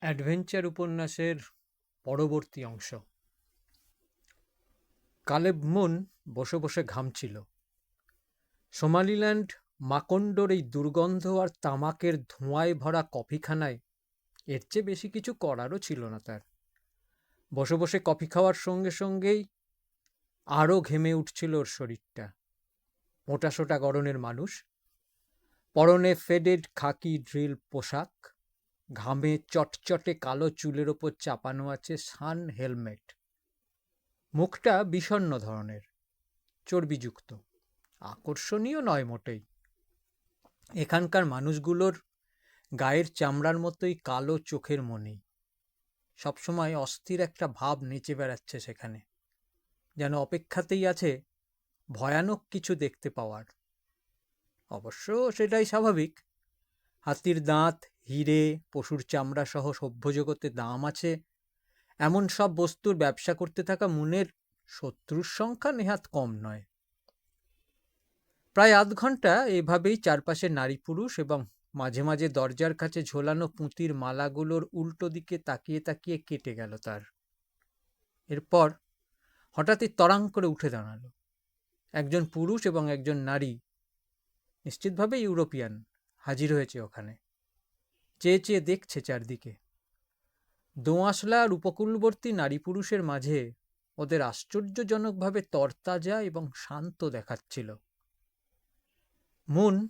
Adventure উপন্যাসের পরবর্তী অংশ। কালেব মুন বসে বসে ঘামছিল সোমালিল্যান্ড মাকন্ডোর এই দুর্গন্ধ আর তামাকের ধোঁয়ায় ভরা কফিখানায় এর চেয়ে বেশি কিছু করারও ছিল না তার। বসে বসে কফি খাওয়ার সঙ্গে সঙ্গেই আরও ঘেমে উঠছিল ওর শরীরটা। মোটাসোটা গড়নের মানুষ, পরনে ফেডেড খাকি ড্রিল পোশাক ঘামে চটচটে কালো চুলের ওপর চাপানো আছে সান হেলমেট। মুখটা বিষণ্ণ ধরনের, চর্বিযুক্ত। আকর্ষণীয় নয় মোটেই। এখানকার মানুষগুলোর গায়ের চামড়ার মতোই কালো চোখের মনি। সবসময় অস্থির একটা ভাব নেচে বেড়াচ্ছে সেখানে। যেন অপেক্ষাতেই আছে ভয়ানক কিছু দেখতে পাওয়ার। অবশ্য সেটাই স্বাভাবিক। হাতির দাঁত হিরে, পশুর চামড়া সহ সভ্যজগতে দাম আছে। এমন সব বস্তুর ব্যবসা করতে থাকা মুনের শত্রুর সংখ্যা নেহাত কম নয়। প্রায় আধ ঘণ্টা এভাবেই চারপাশে নারী পুরুষ এবং মাঝে মাঝে দরজার কাছে ঝোলানো পুঁতির মালাগুলোর উল্টো দিকে তাকিয়ে তাকিয়ে কেটে গেল তার। এরপর হঠাৎই তরাং করে উঠে দাঁড়াল। একজন পুরুষ এবং একজন নারী, নিশ্চিতভাবে ইউরোপিয়ান, হাজির হয়েছে ওখানে। চেয়ে চেয়ে দেখছে চারদিকে। দোঁয়াশলা আর উপকূলবর্তী নারী পুরুষের মাঝে ওদের আশ্চর্যজনকভাবে তরতাজা এবং শান্ত দেখাচ্ছিল। মুন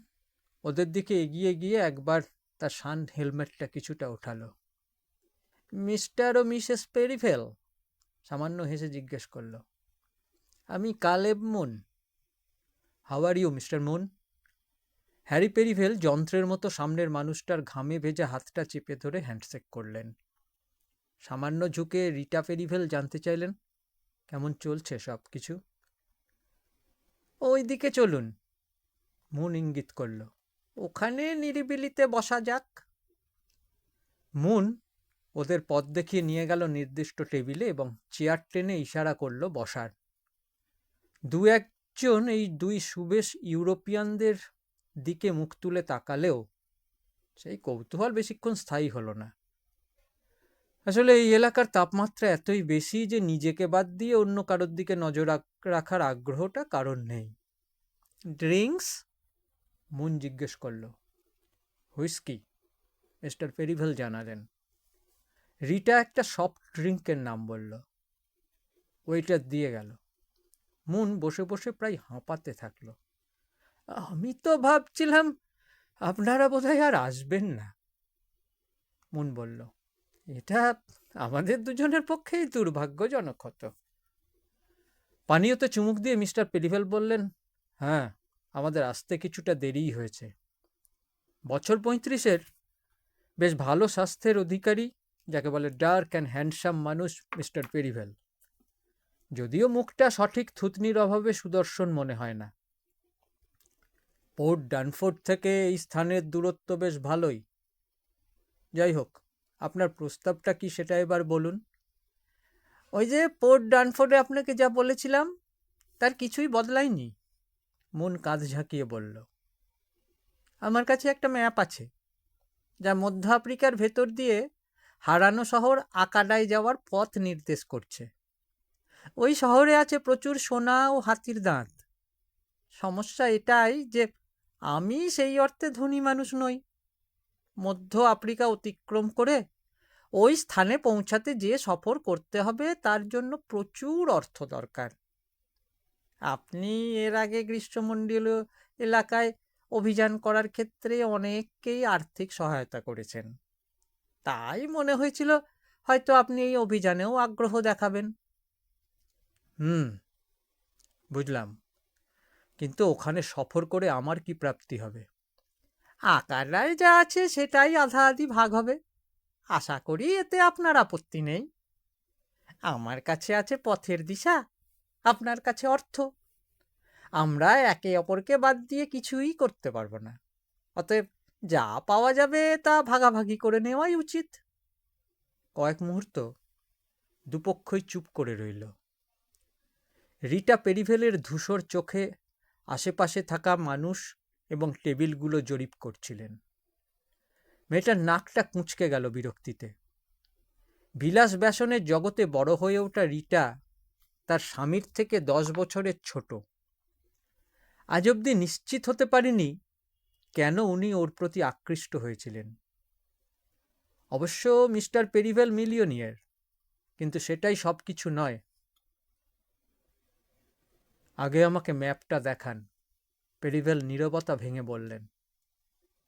ওদের দিকে এগিয়ে গিয়ে একবার তার শান হেলমেটটা কিছুটা ওঠালো। মিস্টার ও মিসেস পেরিফেল? সামান্য হেসে জিজ্ঞেস করল। আমি Caleb Moon. How are you, mister Moon? Harry Perivale যন্ত্রের মতো সামনের মানুষটার ঘামে ভেজা হাতটা চেপে ধরে হ্যান্ডশেক করলেন। সামান্য ঝুঁকে রিটা পেরিভেল জানতে চাইলেন, কেমন চলছে সব কিছু ওই দিকে চলুন। মুন ইঙ্গিত করল। ওখানে নিরিবিলিতে বসা যাক। মুন? ওদের পথ দেখিয়ে নিয়ে গেল নির্দিষ্ট টেবিলে এবং চেয়ার টেনে ইশারা করল বসার। দু একজন এই দুই সুবেশ ইউরোপিয়ানদের দিকে মুখ তুলে তাকালেও সেই কৌতূহল বেশিক্ষণ স্থায়ী হলো না। আসলে এই এলাকার তাপমাত্রা এতই বেশি যে নিজেকে বাদ দিয়ে অন্য কারোর দিকে নজর রাখার আগ্রহটা কারণ নেই। ড্রিঙ্কস? মন জিজ্ঞেস করল। হুইস্কি? মিস্টার পেরিভেল জানালেন। রিটা একটা সফট ড্রিঙ্কের নাম বলল। ওইটা দিয়ে গেল। মুন বসে বসে প্রায় হাঁপাতে থাকল। আমি তো ভাবছিলাম আপনারা বোধহয় আর আসবেন না। মন বলল, এটা আমাদের দুজনের পক্ষেই দুর্ভাগ্যজনক হতো। পানীয়তে চুমুক দিয়ে মিস্টার পেরিভেল বললেন হ্যাঁ আমাদের আসতে কিছুটা দেরিই হয়েছে। বছর পঁয়ত্রিশের বেশ ভালো স্বাস্থ্যের অধিকারী, যাকে বলে ডার্ক অ্যান্ড হ্যান্ডসাম মানুষ মিস্টার পেরিভেল যদিও মুখটা সঠিক থুতনির অভাবে সুদর্শন মনে হয় না। পোর্ট ডানফোর্ড থেকে এই স্থানের দূরত্ব বেশ ভালোই। যাই হোক, আপনার প্রস্তাবটা কি সেটা এবার বলুন। ওই যে পোর্ট ডানফোর্ডে আপনাকে যা বলেছিলাম, তার কিছুই বদলায়নি। মন কাঁধ ঝাঁকিয়ে বলল, আমার কাছে একটা ম্যাপ আছে, যা মধ্য আফ্রিকার ভেতর দিয়ে হারানো শহর আকাডায় যাওয়ার পথ নির্দেশ করছে। ওই শহরে আছে প্রচুর সোনা ও হাতির দাঁত। সমস্যা এটাই যে আমি সেই অর্থে ধনী মানুষ নই। মধ্য আফ্রিকা অতিক্রম করে ওই স্থানে পৌঁছাতে যে সফর করতে হবে তার জন্য প্রচুর অর্থ দরকার। আপনি এর আগে গ্রীষ্মমণ্ডলীয় এলাকায় অভিযান করার ক্ষেত্রে অনেককেই আর্থিক সহায়তা করেছেন। তাই মনে হয়েছিল হয়তো আপনি এই অভিযানেও আগ্রহ দেখাবেন। হুম, বুঝলাম। কিন্তু ওখানে সফর করে আমার কি প্রাপ্তি হবে? আকারায় যা আছে সেটাই আধা আধি ভাগ হবে। আশা করি এতে আপনার আপত্তি নেই। আমার কাছে আছে পথের দিশা, আপনার কাছে অর্থ। আমরা একে অপরকে বাদ দিয়ে কিছুই করতে পারব না। অতএব যা পাওয়া যাবে তা ভাগাভাগি করে নেওয়াই উচিত। কয়েক মুহূর্ত দুপক্ষই চুপ করে রইল। রিটা পেরিভেলের ধূসর চোখে আশেপাশে থাকা মানুষ এবং টেবিলগুলো জরিপ করছিলেন। মেয়েটার নাকটা কুঁচকে গেল বিরক্তিতে। বিলাস ব্যাসনের জগতে বড় হয়ে ওঠা রিটা তার স্বামীর থেকে দশ বছরের ছোট। আজ অবধি নিশ্চিত হতে পারিনি কেন উনি ওর প্রতি আকৃষ্ট হয়েছিলেন। অবশ্য মিস্টার পেরিভেল মিলিয়নিয়ার, কিন্তু সেটাই সব কিছু নয়। আগে আমাকে ম্যাপটা দেখান। পেরিভেল নীরবতা ভেঙে বললেন,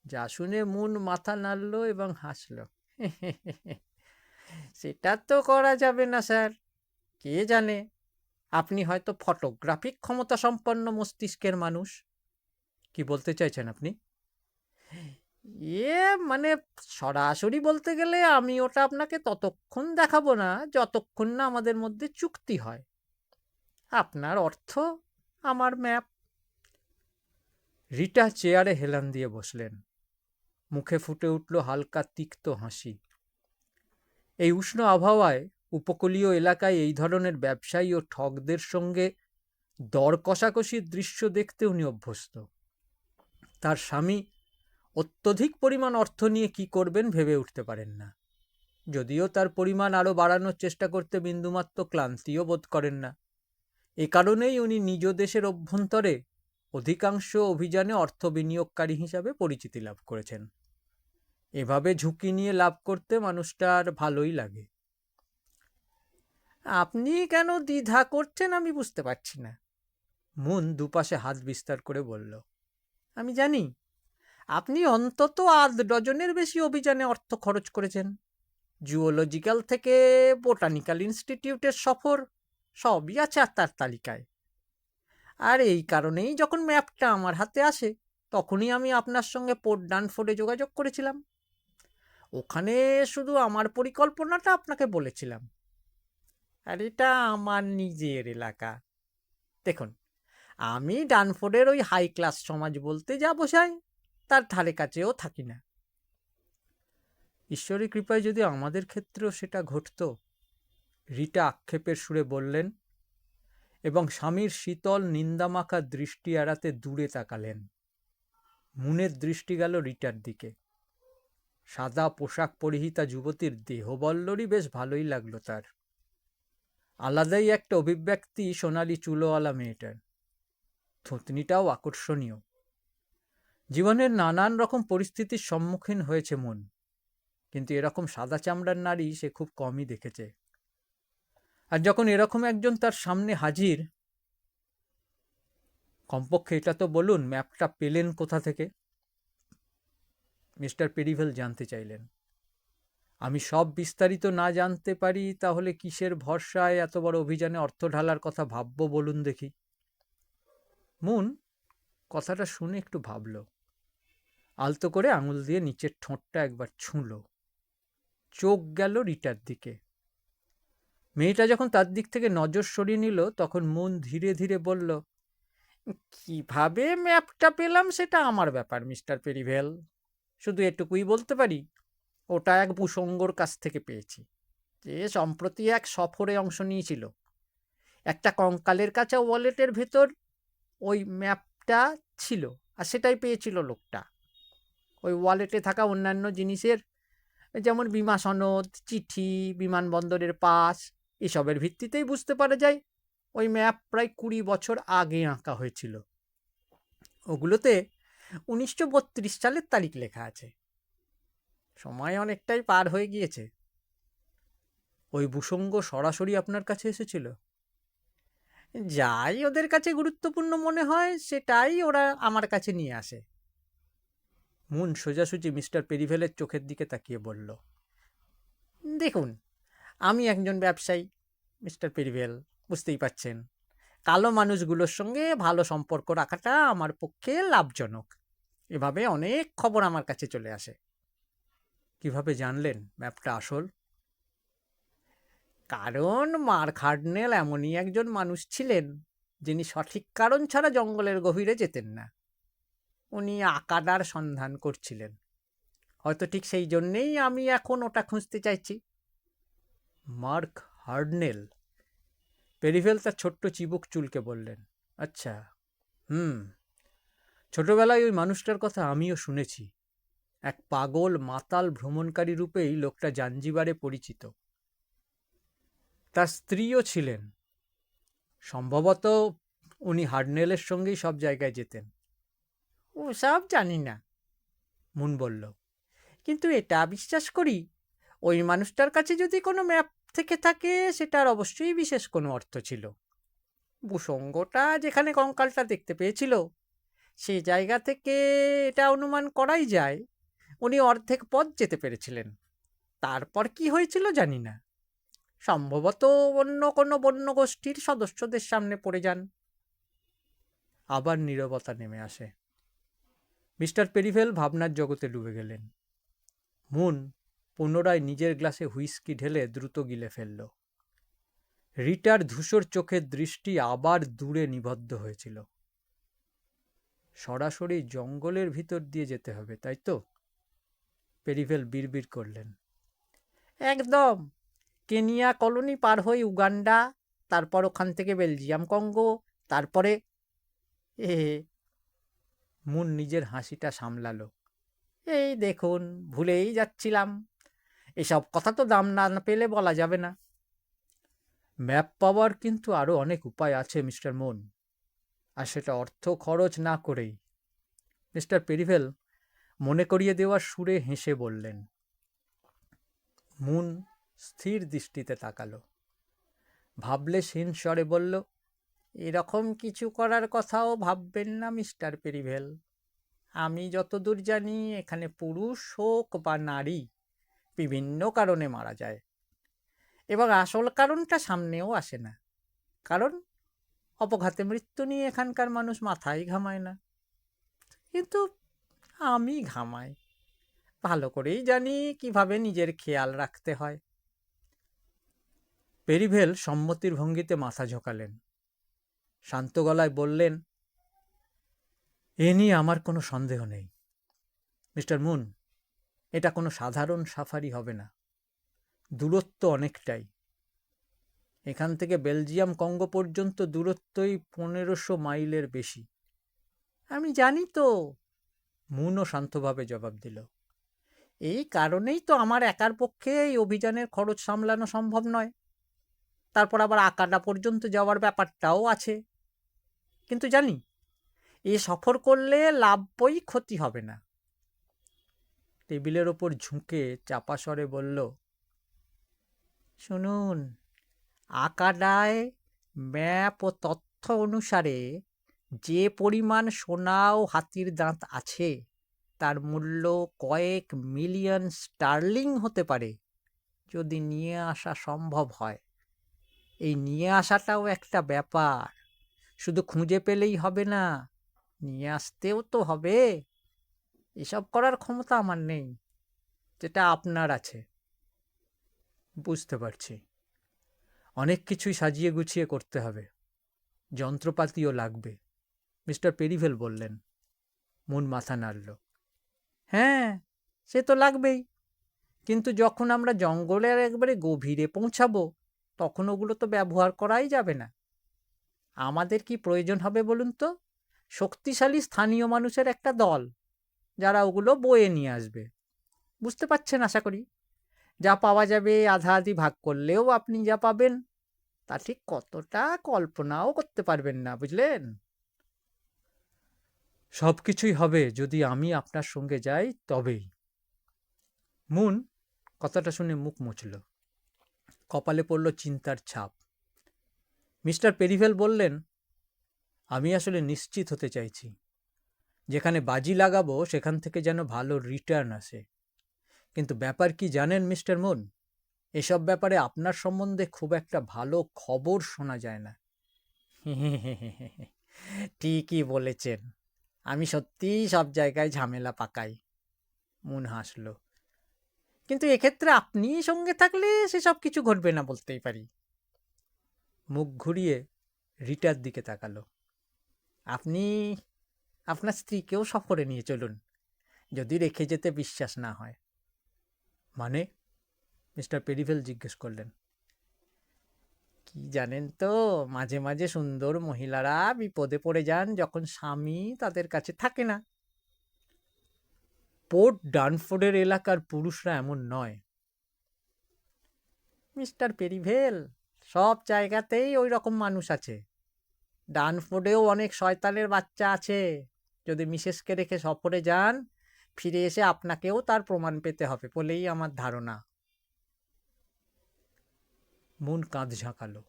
যা শুনে মুন মাথা নাড়ল এবং হাসল। সেটা তো করা যাবে না, স্যার। কে জানে? আপনি হয়তো ফটোগ্রাফিক ক্ষমতা সম্পন্ন মস্তিষ্কের মানুষ। কি বলতে চাইছেন আপনি? এ মানে সরাসরি বলতে গেলে আমি ওটা আপনাকে ততক্ষণ দেখাবো না, যতক্ষণ না আমাদের মধ্যে চুক্তি হয়। আপনার অর্থ আমার ম্যাপ। রিটা চেয়ারে হেলান দিয়ে বসলেন। মুখে ফুটে উঠল হালকা তিক্ত হাসি। এই উষ্ণ আবহাওয়ায় উপকূলীয় এলাকায় এই ধরনের ব্যবসায়ী ও ঠগদের সঙ্গে দর কষাকষির দৃশ্য দেখতে উনি অভ্যস্ত। তার স্বামী অত্যধিক পরিমাণ অর্থ নিয়ে কি করবেন ভেবে উঠতে পারেন না। যদিও তার পরিমাণ আরও বাড়ানোর চেষ্টা করতে বিন্দুমাত্র ক্লান্তিও বোধ করেন না। এ কারণেই উনি নিজ দেশের অভ্যন্তরে অধিকাংশ অভিযানে অর্থ বিনিয়োগকারী হিসাবে পরিচিতি লাভ করেছেন। এভাবে ঝুঁকি নিয়ে লাভ করতে মানুষটার ভালোই লাগে। আপনি কেন দ্বিধা করছেন আমি বুঝতে পারছি না। মুন দুপাশে হাত বিস্তার করে বলল, আমি জানি, আপনি অন্তত আধ ডজনের বেশি অভিযানে অর্থ খরচ করেছেন। জুওলজিক্যাল থেকে বোটানিক্যাল ইনস্টিটিউটের সফর সবই আছে আর তার তালিকায়। আর এই কারণেই যখন ম্যাপটা আমার হাতে আসে, তখনই আমি আপনার সঙ্গে পোর্ট ডানফোর্ডে যোগাযোগ করেছিলাম। ওখানে শুধু আমার পরিকল্পনাটা আপনাকে বলেছিলাম। আর এটা আমার নিজের এলাকা। দেখুন, আমি ডানফোর্ডের ওই হাই ক্লাস সমাজ বলতে যা বোঝায়, তার ধারে কাছেও থাকি না। ঈশ্বরের কৃপায় যদি আমাদের ক্ষেত্রেও সেটা ঘটত রিটা আক্ষেপের সুরে বললেন, এবং স্বামীর শীতল নিন্দামাখা দৃষ্টি এড়াতে দূরে তাকালেন। মুনের দৃষ্টি গেল রিটার দিকে। সাদা পোশাক পরিহিতা যুবতীর দেহবল্লরই বেশ ভালোই লাগল তার। আলাদাই একটা অভিব্যক্তি সোনালি চুলোওয়ালা মেয়েটার। থুতনিটাও আকর্ষণীয়। জীবনের নানান রকম পরিস্থিতির সম্মুখীন হয়েছে মন, কিন্তু এরকম সাদা চামড়ার নারী সে খুব কমই দেখেছে। আর যখন এরকম একজন তার সামনে হাজির, কমপক্ষে এটা তো বলুন, ম্যাপটা পেলেন কোথা থেকে? মিস্টার পেরিভেল জানতে চাইলেন। আমি সব বিস্তারিত না জানতে পারি, তাহলে কিসের ভরসায় এত বড় অভিযানে অর্থ ঢালার কথা ভাববো বলুন দেখি। মুন কথাটা শুনে একটু ভাবল। আলতো করে আঙুল দিয়ে নিচের ঠোঁটটা একবার ছুঁল। চোখ গেল রিটার দিকে। মেয়েটা যখন তার দিক থেকে নজর সরিয়ে নিল, তখন মন ধীরে ধীরে বলল, কীভাবে ম্যাপটা পেলাম সেটা আমার ব্যাপার, মিস্টার পেরিভেল। শুধু এটুকুই বলতে পারি, ওটা এক ভূসঙ্গর কাছ থেকে পেয়েছি, যে সম্প্রতি এক সফরে অংশ নিয়েছিল। একটা কঙ্কালের কাছে ওয়ালেটের ভেতর ওই ম্যাপটা ছিল, আর সেটাই পেয়েছিল লোকটা। ওই ওয়ালেটে থাকা অন্যান্য জিনিসের, যেমন বিমা সনদ, চিঠি, বিমানবন্দরের পাস এসবের ভিত্তিতেই বুঝতে পারা যায়। ওই ম্যাপ প্রায় কুড়ি বছর আগে আঁকা হয়েছিল। ওগুলোতে উনিশশো বত্রিশ সালের তারিখ লেখা আছে। সময় অনেকটাই পার হয়ে গিয়েছে। ওই ভূসঙ্গ সরাসরি আপনার কাছে এসেছিল। যাই ওদের কাছে গুরুত্বপূর্ণ মনে হয়, সেটাই ওরা আমার কাছে নিয়ে আসে। মুন সোজাসুজি মিস্টার পেরিভেলের চোখের দিকে তাকিয়ে বলল, দেখুন আমি একজন ব্যবসায়ী, মিস্টার পেরিভেল, বুঝতেই পাচ্ছেন। কালো মানুষগুলোর সঙ্গে ভালো সম্পর্ক রাখাটা আমার পক্ষে লাভজনক। এভাবে অনেক খবর আমার কাছে চলে আসে। কীভাবে জানলেন ম্যাপটা আসল? কারণ মার খার্ডনেল এমনই একজন মানুষ ছিলেন, যিনি সঠিক কারণ ছাড়া জঙ্গলের গভীরে যেতেন না। উনি আকাডার সন্ধান করছিলেন। হয়তো ঠিক সেই জন্যেই আমি এখন ওটা খুঁজতে চাইছি। মার্ক হার্ডনেল। পেরিভেল তার ছোট্ট চিবুক চুলকে বললেন আচ্ছা হুম ছোটবেলায় ওই মানুষটার কথা আমিও শুনেছি। এক পাগল মাতাল ভ্রমণকারী রূপেই লোকটা জাঞ্জিবারে পরিচিত। তার স্ত্রীও ছিলেন। সম্ভবত উনি হার্ডনেলের সঙ্গেই সব জায়গায় যেতেন। ও সব জানি না। মুন বলল কিন্তু এটা বিশ্বাস করি ওই মানুষটার কাছে যদি কোনো ম্যাপ থেকে থাকে সেটার অবশ্যই বিশেষ কোনো অর্থ ছিল। ভূসঙ্গটা যেখানে কঙ্কালটা দেখতে পেয়েছিল সেই জায়গা থেকে এটা অনুমান করাই যায়, উনি অর্ধেক পথ যেতে পেরেছিলেন। তারপর কি হয়েছিল জানি না। সম্ভবত অন্য কোনো বন্য গোষ্ঠীর সদস্যদের সামনে পড়ে যান। আবার নীরবতা নেমে আসে। মিস্টার পেরিভেল ভাবনার জগতে ডুবে গেলেন। মুন পুনরায় নিজের গ্লাসে হুইস্কি ঢেলে দ্রুত গিলে ফেলল। রিটার ধূসর চোখের দৃষ্টি আবার দূরে নিবদ্ধ হয়েছিল। সরাসরি জঙ্গলের ভিতর দিয়ে যেতে হবে, তাই তো? পেরিভেল বিড়বিড় করলেন। একদম! কেনিয়া কলোনি পার হয়ে উগান্ডা, তারপর ওখান থেকে বেলজিয়াম, কঙ্গো, তারপরে এ। মুন নিজের হাসিটা সামলালো। এই দেখুন, ভুলেই যাচ্ছিলাম। এসব কথা তো দাম না পেলে বলা যাবে না। ম্যাপ পাওয়ার কিন্তু আরও অনেক উপায় আছে, মিস্টার মুন। আর সেটা অর্থ খরচ না করেই। মিস্টার পেরিভেল মনে করিয়ে দেওয়ার সুরে হেসে বললেন, মুন স্থির দৃষ্টিতে তাকালো। ভাবলে সিন স্বরে বলল, এরকম কিছু করার কথাও ভাববেন না, মিস্টার পেরিভেল। আমি যতদূর জানি, এখানে পুরুষ হোক বা নারী বিভিন্ন কারণে মারা যায়। এবং আসল কারণটা সামনেও আসে না। কারণ অপঘাতে মৃত্যু নিয়ে এখানকার মানুষ মাথায় ঘামায় না। কিন্তু আমি ঘামাই। ভালো করেই জানি কীভাবে নিজের খেয়াল রাখতে হয়। পেরিভেল সম্মতির ভঙ্গিতে মাথা ঝোঁকালেন। শান্ত গলায় বললেন, এ নিয়ে আমার কোনো সন্দেহ নেই। মিস্টার মুন এটা কোনো সাধারণ সাফারি হবে না। দূরত্ব অনেকটাই। এখান থেকে বেলজিয়াম কঙ্গো পর্যন্ত দূরত্বই পনেরোশো মাইলের বেশি। আমি জানি তো, মুনও শান্তভাবে জবাব দিল। এই কারণেই তো আমার একার পক্ষে এই অভিযানের খরচ সামলানো সম্ভব নয়। তারপর আবার আকাটা পর্যন্ত যাওয়ার ব্যাপারটাও আছে। কিন্তু জানি, এ সফর করলে লাভই ক্ষতি হবে না। টেবিলের ওপর ঝুঁকে চাপা স্বরে বলল, শুনুন আকাডায় ম্যাপ ও তথ্য অনুসারে যে পরিমাণ সোনা ও হাতির দাঁত আছে, তার মূল্য কয়েক মিলিয়ন স্টার্লিং হতে পারে, যদি নিয়ে আসা সম্ভব হয়। এই নিয়ে আসাটাও একটা ব্যাপার। শুধু খুঁজে পেলেই হবে না, নিয়ে আসতেও তো হবে। এসব করার ক্ষমতা আমার নেই, যেটা আপনার আছে। বুঝতে পারছি। অনেক কিছুই সাজিয়ে গুছিয়ে করতে হবে। যন্ত্রপাতিও লাগবে। মিস্টার পেরিভেল বললেন। মন মাথা নাড়ল। হ্যাঁ সে তো লাগবেই। কিন্তু যখন আমরা জঙ্গলের একবারে গভীরে পৌঁছাবো, তখন ওগুলো তো ব্যবহার করাই যাবে না। আমাদের কি প্রয়োজন হবে বলুন তো? শক্তিশালী স্থানীয় মানুষের একটা দল। যারা ওগুলো বয়ে নিয়ে আসবে। বুঝতে পারছেন আশা করি? যা পাওয়া যাবে আধা আধি ভাগ করলেও আপনি যা পাবেন, তা ঠিক কতটা কল্পনাও করতে পারবেন না, বুঝলেন? সব কিছুই হবে যদি আমি আপনার সঙ্গে যাই তবেই। মুন কথাটা শুনে মুখ মুছল। কপালে পড়ল চিন্তার ছাপ। মিস্টার পেরিভেল বললেন, আমি আসলে নিশ্চিত হতে চাইছি। যেখানে বাজি লাগাবো, সেখান থেকে যেন ভালো রিটার্ন আসে। কিন্তু ব্যাপার কি জানেন মিস্টার মুন? এসব ব্যাপারে আপনার সম্বন্ধে খুব একটা ভালো খবর শোনা যায় না। ঠিকই বলেছেন। আমি সত্যিই সব জায়গায় ঝামেলা পাকাই। মুন হাসল। কিন্তু এক্ষেত্রে আপনি সঙ্গে থাকলে সেসব কিছু ঘটবে না বলতেই পারি। মুখ ঘুরিয়ে রিটার দিকে তাকালো। আপনি আপনার স্ত্রীকেও সফরে নিয়ে চলুন, যদি রেখে যেতে বিশ্বাস না হয়। মানে? মিস্টার পেরিভেল জিজ্ঞেস করলেন। কি জানেন তো, মাঝে মাঝে সুন্দর মহিলারা বিপদে পড়ে যান যখন স্বামী তাদের কাছে থাকে না। পোর্ট ডানফোর্ডের এলাকার পুরুষরা এমন নয়। মিস্টার পেরিভেল, সব জায়গাতেই ওই রকম মানুষ আছে। ডানফোর্ডেও অনেক শয়তানের বাচ্চা আছে। যদি মিসেসকে রেখে সফরে যান, ফিরে এসে আপনাকেও তার প্রমাণ পেতে হবে বলেই আমার ধারণা। মন কাঁধ ঝাঁকালো।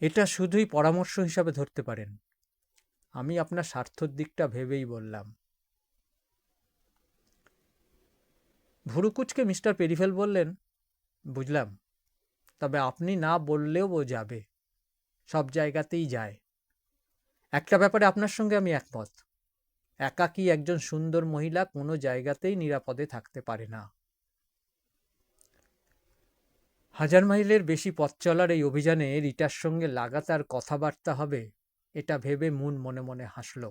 এটা শুধুই পরামর্শ হিসাবে ধরতে পারেন। আমি আপনার স্বার্থর দিকটা ভেবেই বললাম। ভুরুকুচকে মিস্টার পেরিফেল বললেন, বুঝলাম। তবে আপনি না বললেও ও যাবে। সব জায়গাতেই যায়। একটা ব্যাপারে আপনার সঙ্গে আমি একমত। একাকী একজন সুন্দর মহিলা কোনো জায়গাতেই নিরাপদে থাকতে পারে না। হাজার মাইলের বেশি পথ চলার এই অভিযানে রিটার সঙ্গে লাগাতার কথাবার্তা হবে, এটা ভেবে মুন মনে মনে হাসল।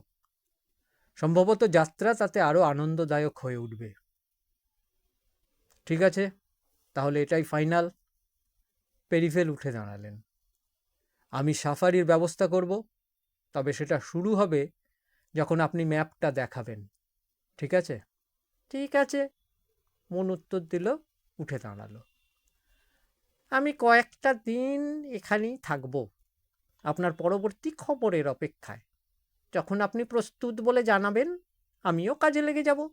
সম্ভবত যাত্রা তাতে আরও আনন্দদায়ক হয়ে উঠবে। ঠিক আছে, তাহলে এটাই ফাইনাল। পেরিফেল উঠে দাঁড়ালেন। আমি সাফারির ব্যবস্থা করব তবে সেটা শুরু হবে যখন আপনি ম্যাপটা দেখাবেন। ঠিক আছে? ঠিক আছে। মন উত্তর দিল, উঠে দাঁড়াল। আমি কয়েকটা দিন এখানেই থাকব। আপনার পরবর্তী খবরের অপেক্ষায়। যখন আপনি প্রস্তুত বলে জানাবেন, আমিও কাজে লেগে যাব।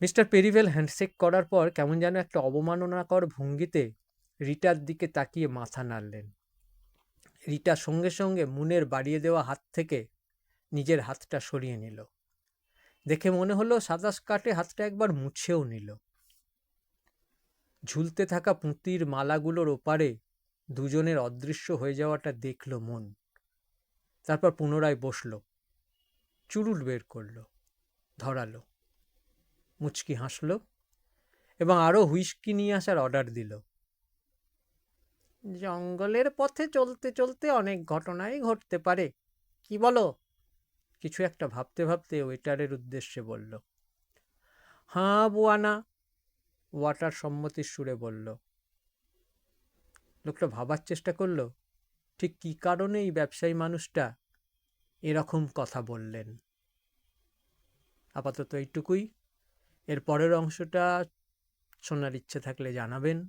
মিস্টার পেরিভেল হ্যান্ডশেক করার পর কেমন যেন একটা অবমাননাকর ভঙ্গিতে রিটার দিকে তাকিয়ে মাথা নাড়লেন। রিটা সঙ্গে সঙ্গে মুনের বাড়িয়ে দেওয়া হাত থেকে নিজের হাতটা সরিয়ে নিল। দেখে মনে হলো সাদা কাটে হাতটা একবার মুছেও নিল। ঝুলতে থাকা পুঁতির মালাগুলোর ওপারে দুজনের অদৃশ্য হয়ে যাওয়াটা দেখল মন। তারপর পুনরায় বসল। চুরুল বের করল, ধরালো, মুচকি হাসল এবং আরও হুইস্কি নিয়ে আসার অর্ডার দিল। জঙ্গলের পথে চলতে চলতে অনেক ঘটনাই ঘটতে পারে। কি বলো? কিছু একটা ভাবতে ভাবতে ওয়েটারের উদ্দেশ্যে বলল। হাঁ, বুয়ানা, ওয়াটার সম্মতির সুরে বলল। লোকটা ভাবার চেষ্টা করল, ঠিক কী কারণে এই ব্যবসায়ী মানুষটা এরকম কথা বললেন? আপাতত এইটুকুই। এর পরের অংশটা শোনার ইচ্ছে থাকলে জানাবেন।